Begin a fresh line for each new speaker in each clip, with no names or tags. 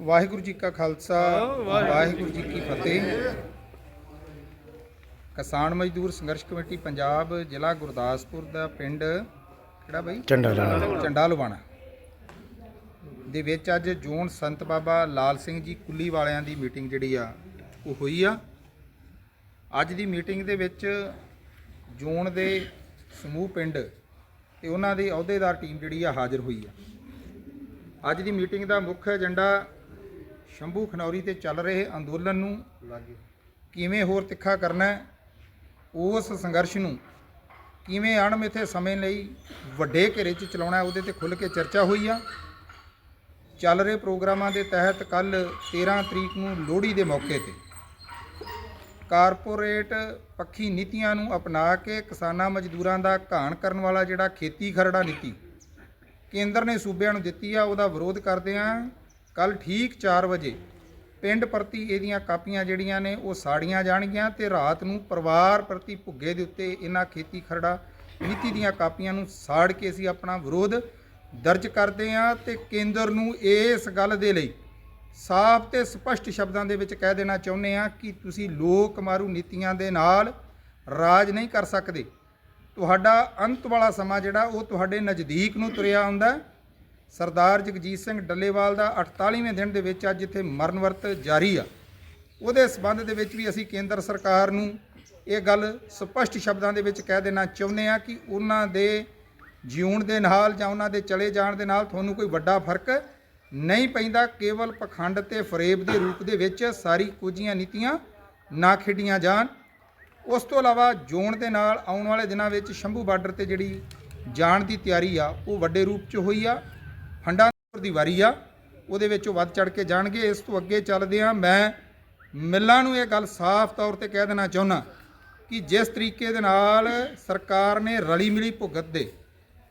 ਵਾਹਿਗੁਰੂ ਜੀ ਕਾ ਖਾਲਸਾ ਵਾਹਿਗੁਰੂ ਜੀ ਕੀ ਫਤਿਹ। ਕਿਸਾਨ ਮਜ਼ਦੂਰ ਸੰਘਰਸ਼ ਕਮੇਟੀ ਪੰਜਾਬ ਜ਼ਿਲ੍ਹਾ ਗੁਰਦਾਸਪੁਰ ਦਾ ਪਿੰਡ ਕਿਹੜਾ ਬਾਈ?
ਝੰਡਾ
ਲਵਾਣਾ ਦੇ ਵਿੱਚ ਅੱਜ ਜੋਨ ਸੰਤ ਬਾਬਾ ਲਾਲ ਸਿੰਘ ਜੀ ਕੁੱਲੀ ਵਾਲਿਆਂ ਦੀ ਮੀਟਿੰਗ ਜਿਹੜੀ ਆ ਉਹ ਹੋਈ ਆ। ਅੱਜ ਦੀ ਮੀਟਿੰਗ ਦੇ ਵਿੱਚ ਜੋਨ ਦੇ ਸਮੂਹ ਪਿੰਡ ਤੇ ਉਹਨਾਂ ਦੀ ਅਹੁਦੇਦਾਰ ਟੀਮ ਜਿਹੜੀ ਆ ਹਾਜ਼ਰ ਹੋਈ ਆ। ਅੱਜ ਦੀ ਮੀਟਿੰਗ ਦਾ ਮੁੱਖ ਏਜੰਡਾ ਸ਼ੰਭੂ ਖਨੌਰੀ ਤੇ ਚੱਲ ਰਹੇ ਅੰਦੋਲਨ ਨੂੰ ਕਿਵੇਂ ਹੋਰ ਤਿੱਖਾ ਕਰਨਾ ਹੈ ਉਸ ਸੰਘਰਸ਼ ਨੂੰ ਕਿਵੇਂ ਅਣਮਿੱਥੇ ਸਮੇਂ ਲਈ ਵੱਡੇ ਘੇਰੇ 'ਚ ਚਲਾਉਣਾ ਉਹਦੇ ਤੇ ਖੁੱਲ੍ਹ ਕੇ ਚਰਚਾ ਹੋਈ ਆ। ਚੱਲ ਰਹੇ ਪ੍ਰੋਗਰਾਮਾਂ ਦੇ ਤਹਿਤ ਕੱਲ 13 ਤਰੀਕ ਨੂੰ ਲੋਹੜੀ ਦੇ ਮੌਕੇ ਤੇ ਕਾਰਪੋਰੇਟ ਪੱਖੀ ਨੀਤੀਆਂ ਨੂੰ ਅਪਣਾ ਕੇ ਕਿਸਾਨਾਂ ਮਜ਼ਦੂਰਾਂ ਦਾ ਘਾਣ ਕਰਨ ਵਾਲਾ ਜਿਹੜਾ ਖੇਤੀ ਖਰੜਾ ਨੀਤੀ ਕੇਂਦਰ ਨੇ ਸੂਬਿਆਂ ਨੂੰ ਦਿੱਤੀ ਆ, ਉਹਦਾ ਵਿਰੋਧ ਕਰਦੇ ਆ। ਕੱਲ ਠੀਕ 4 ਵਜੇ ਪਿੰਡ ਪ੍ਰਤੀ ਇਹਦੀਆਂ ਕਾਪੀਆਂ ਜਿਹੜੀਆਂ ਨੇ, ਉਹ ਸਾੜੀਆਂ ਜਾਣਗੀਆਂ ਤੇ ਰਾਤ ਨੂੰ ਪਰਿਵਾਰ ਪ੍ਰਤੀ ਭੁੱਗੇ ਦੇ ਉੱਤੇ ਇਹਨਾਂ ਖੇਤੀ ਖਰੜਾ ਨੀਤੀ ਦੀਆਂ ਕਾਪੀਆਂ ਨੂੰ ਸਾੜ ਕੇ ਅਸੀਂ ਆਪਣਾ ਵਿਰੋਧ ਦਰਜ ਕਰਦੇ ਆ ਤੇ ਕੇਂਦਰ ਨੂੰ ਇਸ ਗੱਲ ਦੇ ਲਈ ਸਾਫ਼ ਤੇ ਸਪਸ਼ਟ ਸ਼ਬਦਾਂ ਦੇ ਵਿੱਚ ਕਹਿ ਦੇਣਾ ਚਾਹੁੰਦੇ ਆ ਕਿ ਤੁਸੀਂ ਲੋਕ ਮਾਰੂ ਨੀਤੀਆਂ ਦੇ ਨਾਲ ਰਾਜ ਨਹੀਂ ਕਰ ਸਕਦੇ। ਤੁਹਾਡਾ ਅੰਤ ਵਾਲਾ ਸਮਾਂ ਜਿਹੜਾ, ਉਹ ਤੁਹਾਡੇ ਨਜ਼ਦੀਕ ਨੂੰ ਤੁਰਿਆ ਆਉਂਦਾ ਸਰਦਾਰ ਜਗਜੀਤ ਸਿੰਘ ਡੱਲੇਵਾਲ ਦਾ 48ਵੇਂ ਦਿਨ ਦੇ ਵਿੱਚ ਅੱਜ ਇੱਥੇ ਮਰਨ ਵਰਤ ਜਾਰੀ ਆ। ਉਹਦੇ ਸਬੰਧ ਦੇ ਵਿੱਚ ਵੀ ਅਸੀਂ ਕੇਂਦਰ ਸਰਕਾਰ ਨੂੰ ਇਹ ਗੱਲ ਸਪਸ਼ਟ ਸ਼ਬਦਾਂ ਦੇ ਵਿੱਚ ਕਹਿ ਦੇਣਾ ਚਾਹੁੰਦੇ ਆ ਕਿ ਉਹਨਾਂ ਦੇ ਜਿਉਣ ਦੇ ਨਾਲ ਜਾਂ ਉਹਨਾਂ ਦੇ ਚਲੇ ਜਾਣ ਦੇ ਨਾਲ ਤੁਹਾਨੂੰ ਕੋਈ ਵੱਡਾ ਫ਼ਰਕ ਨਹੀਂ ਪੈਂਦਾ। ਕੇਵਲ ਪਖੰਡ ਤੇ ਫਰੇਬ ਦੇ ਰੂਪ ਦੇ ਵਿੱਚ ਸਾਰੀ ਕੁਝੀਆਂ ਨੀਤੀਆਂ ਨਾ ਖੇਡੀਆਂ ਜਾਣ। ਉਸ ਤੋਂ ਇਲਾਵਾ ਜ਼ੋਨ ਦੇ ਨਾਲ ਆਉਣ ਵਾਲੇ ਦਿਨਾਂ ਵਿੱਚ ਸ਼ੰਭੂ ਬਾਰਡਰ ਤੇ ਜਿਹੜੀ ਜਾਣ ਦੀ ਤਿਆਰੀ ਆ, ਉਹ ਵੱਡੇ ਰੂਪ 'ਚ ਹੋਈ ਆ ਫੰਡਾ ਦੀ ਵਾਰੀ ਆ, ਉਹਦੇ ਵਿੱਚ ਉਹ ਵੱਧ ਚੜ ਕੇ ਜਾਣਗੇ। ਇਸ ਤੋਂ ਅੱਗੇ ਚੱਲਦੇ ਆ ਮੈਂ ਮਿੱਲਾਂ ਨੂੰ ਇਹ ਗੱਲ ਸਾਫ਼ ਤੌਰ ਤੇ ਕਹਿ ਦੇਣਾ ਚਾਹੁੰਦਾ ਕਿ ਜਿਸ ਤਰੀਕੇ ਦੇ ਨਾਲ ਸਰਕਾਰ ਨੇ ਰਲੀ ਮਿਲੀ ਭੁਗਤ ਦੇ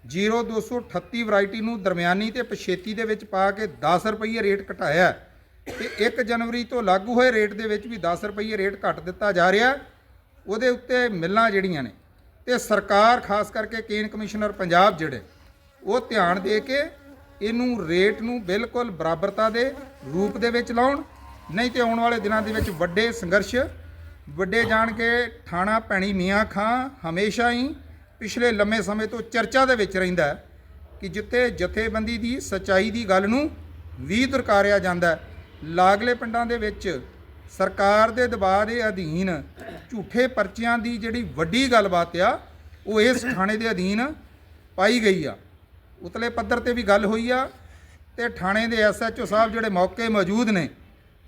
0238 ਵੈਰਾਈਟੀ ਨੂੰ ਦਰਮਿਆਨੀ ਤੇ ਪਛੇਤੀ ਦੇ ਵਿੱਚ ਪਾ ਕੇ 10 ਰੁਪਏ ਰੇਟ ਘਟਾਇਆ ਹੈ ਤੇ 1 ਜਨਵਰੀ ਤੋਂ ਲਾਗੂ ਹੋਏ ਰੇਟ ਦੇ ਵਿੱਚ ਵੀ 10 ਰੁਪਏ ਰੇਟ ਘਟ ਦਿੱਤਾ ਜਾ ਰਿਹਾ ਉਹਦੇ ਉੱਤੇ ਮਿੱਲਾਂ ਜਿਹੜੀਆਂ ਨੇ, ਤੇ ਸਰਕਾਰ ਖਾਸ ਕਰਕੇ ਕੇਨ ਕਮਿਸ਼ਨਰ ਪੰਜਾਬ ਜਿਹੜੇ, ਉਹ ਧਿਆਨ ਦੇ ਕੇ ਇਹਨੂੰ ਰੇਟ ਨੂੰ ਬਿਲਕੁਲ ਬਰਾਬਰਤਾ ਦੇ ਰੂਪ ਦੇ ਵਿੱਚ ਲਾਉਣ, ਨਹੀਂ ਤੇ ਆਉਣ ਵਾਲੇ ਦਿਨਾਂ ਦੇ ਵਿੱਚ ਵੱਡੇ ਸੰਘਰਸ਼, ਵੱਡੇ ਜਾਣ ਕੇ ਥਾਣਾ ਪੈਣੀ ਮੀਆਂ ਖਾਂ ਹਮੇਸ਼ਾ ਹੀ ਪਿਛਲੇ ਲੰਮੇ ਸਮੇਂ ਤੋਂ ਚਰਚਾ ਦੇ ਵਿੱਚ ਰਹਿੰਦਾ ਕਿ ਜਿੱਥੇ ਜਥੇਬੰਦੀ ਦੀ ਸਚਾਈ ਦੀ ਗੱਲ ਨੂੰ ਵੀ ਦੁਰਕਾਰਿਆ ਜਾਂਦਾ ਲਾਗਲੇ ਪਿੰਡਾਂ ਦੇ ਵਿੱਚ ਸਰਕਾਰ ਦੇ ਦਬਾਅ ਦੇ ਅਧੀਨ ਝੂਠੇ ਪਰਚਿਆਂ ਦੀ ਜਿਹੜੀ ਵੱਡੀ ਗੱਲਬਾਤ ਆ, ਉਹ ਇਸ ਥਾਣੇ ਦੇ ਅਧੀਨ ਪਾਈ ਗਈ ਆ। ਉਤਲੇ ਪੱਧਰ ਤੇ ਵੀ ਗੱਲ ਹੋਈ ਆ ਤੇ ਥਾਣੇ ਦੇ ਐਸਐਚਓ ਸਾਹਿਬ ਜਿਹੜੇ ਮੌਕੇ ਮੌਜੂਦ ਨੇ,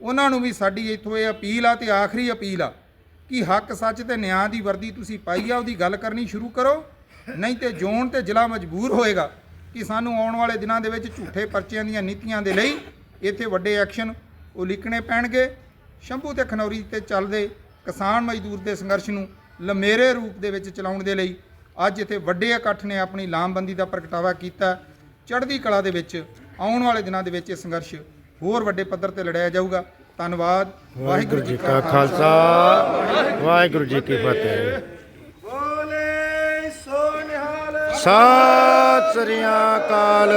ਉਹਨਾਂ ਨੂੰ ਵੀ ਸਾਡੀ ਇੱਥੋਂ ਇਹ ਅਪੀਲ ਆ ਤੇ ਆਖਰੀ ਅਪੀਲ ਆ ਕਿ ਹੱਕ, ਸੱਚ ਤੇ ਨਿਆਂ ਦੀ ਵਰਦੀ ਤੁਸੀਂ ਪਾਈ ਆ, ਉਹਦੀ ਗੱਲ ਕਰਨੀ ਸ਼ੁਰੂ ਕਰੋ। ਨਹੀਂ ਤੇ ਜ਼ੋਨ ਤੇ ਜ਼ਿਲ੍ਹਾ ਮਜਬੂਰ ਹੋਏਗਾ ਕਿ ਸਾਨੂੰ ਆਉਣ ਵਾਲੇ ਦਿਨਾਂ ਦੇ ਵਿੱਚ ਝੂਠੇ ਪਰਚਿਆਂ ਦੀਆਂ ਨੀਤੀਆਂ ਦੇ ਲਈ ਇੱਥੇ ਵੱਡੇ ਐਕਸ਼ਨ ਉਹ ਲਿਖਣੇ ਪੈਣਗੇ। ਸ਼ੰਭੂ ਤੇ ਖਨੌਰੀ ਤੇ ਚੱਲਦੇ ਕਿਸਾਨ ਮਜ਼ਦੂਰ ਦੇ ਸੰਘਰਸ਼ ਨੂੰ ਲੰਮੇਰੇ ਰੂਪ ਦੇ ਵਿੱਚ ਚਲਾਉਣ ਦੇ ਲਈ ਅੱਜ ਇੱਥੇ ਵੱਡੇ ਇਕੱਠ ਨੇ ਆਪਣੀ ਲਾਮਬੰਦੀ ਦਾ ਪ੍ਰਗਟਾਵਾ ਕੀਤਾ। ਚੜ੍ਹਦੀ ਕਲਾ ਦੇ ਵਿੱਚ ਆਉਣ ਵਾਲੇ ਦਿਨਾਂ ਦੇ ਵਿੱਚ ਇਹ ਸੰਘਰਸ਼ ਹੋਰ ਵੱਡੇ ਪੱਧਰ ਤੇ ਲੜਿਆ ਜਾਊਗਾ। ਧੰਨਵਾਦ।
ਵਾਹਿਗੁਰੂ ਜੀ ਕਾ ਖਾਲਸਾ। ਵਾਹਿਗੁਰੂ ਜੀ ਕੀ ਫਤਿਹ।
ਬੋਲੇ ਸੋ ਨਿਹਾਲ।
ਸਤਿ ਸ੍ਰੀ ਅਕਾਲ।